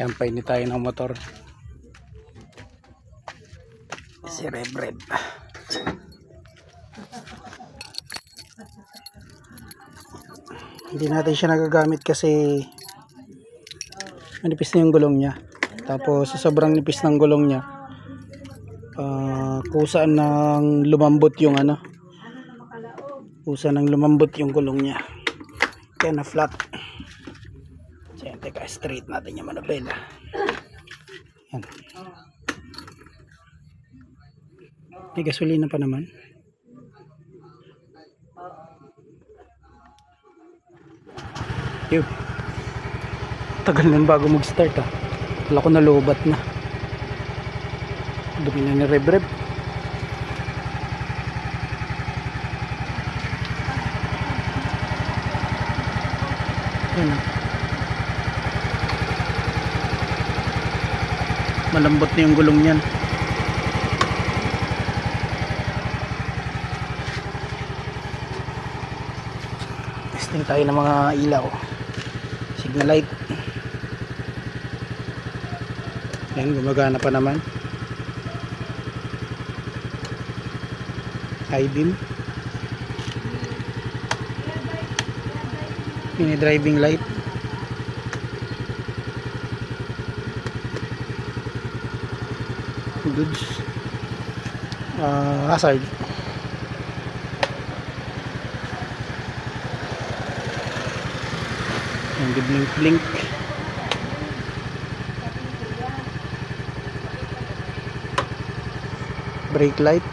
Ayan, painit tayo ng motor. Si Reb Reb. Hindi natin siya nagagamit kasi manipis na yung gulong niya. Tapos sa sobrang nipis ng gulong niya, ah kusa nang lumambot yung ano, kusa nang lumambot yung gulong niya. Kaya na flat. So yan, teka, straight natin yung manabela. Yan. May gasolina pa naman. Yun. Tagal na bago mag-start ah. Wala ko nalubat na. Dumi na ni Reb Reb. Yan Malambot na yung gulong niyan. Testing tayo ng mga ilaw. Signal light. Yan, gumagana pa naman. High beam. Mini driving light. Goods. Ah, hazard. Yung blink blink. Brake light.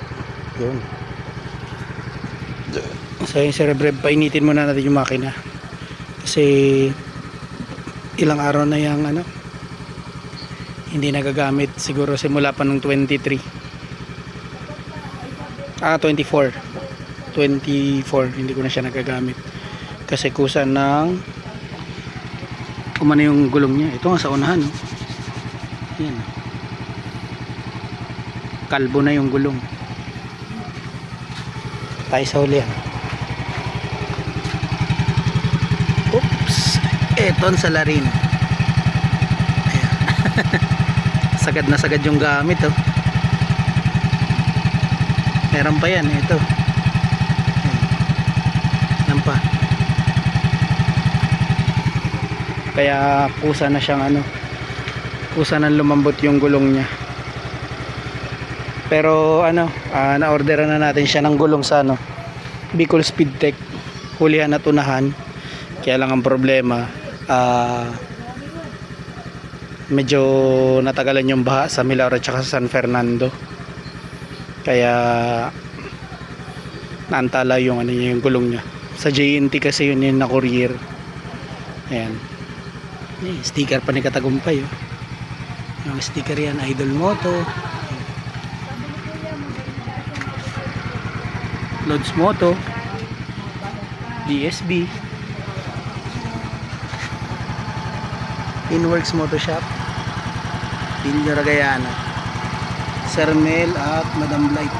Yun. So yung cerebreb, painitin muna natin yung makina. Kasi ilang araw na yung ano, hindi nagagamit. Siguro simula pa nung 23. Ah, 24. 24, hindi ko na siya nagagamit. Kasi kusa ng kumano yung gulong niya. Ito nga sa unahan. Oh. Yan. Kalbo na yung gulong. Tayo sa huli yan. Oops. Eto ang salarin. Ayan. sagad na sagad yung gamit oh. Meron pa yan. Ito. Yan pa. kaya kusa na siyang ano kusa nang lumambot yung gulong niya pero ano uh, na-orderan na natin siya ng gulong sa ano Bicol Speed Tech hulihan at unahan kaya lang ang problema ah medyo natagalan yung baha sa Milagro at sa San Fernando. Kaya naantala yung ano yung gulong niya. Sa JNT kasi yun yung na courier ayan. Eh, sticker pa ni Katagumpay oh. yung sticker yan Idol Moto. Lods Moto. DSB Inworks Moto Shop Pilyo Ragayana. Sir Mel at Madam Blight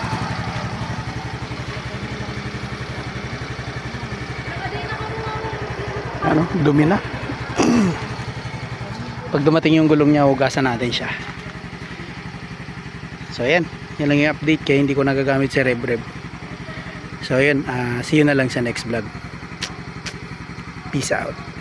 ano? Dumi na. Pag dumating yung gulong niya hugasan natin siya. So ayan. Yan lang yung update kaya hindi ko nagagamit si RevRev so ayan. Uh, see you na lang sa next vlog. Peace out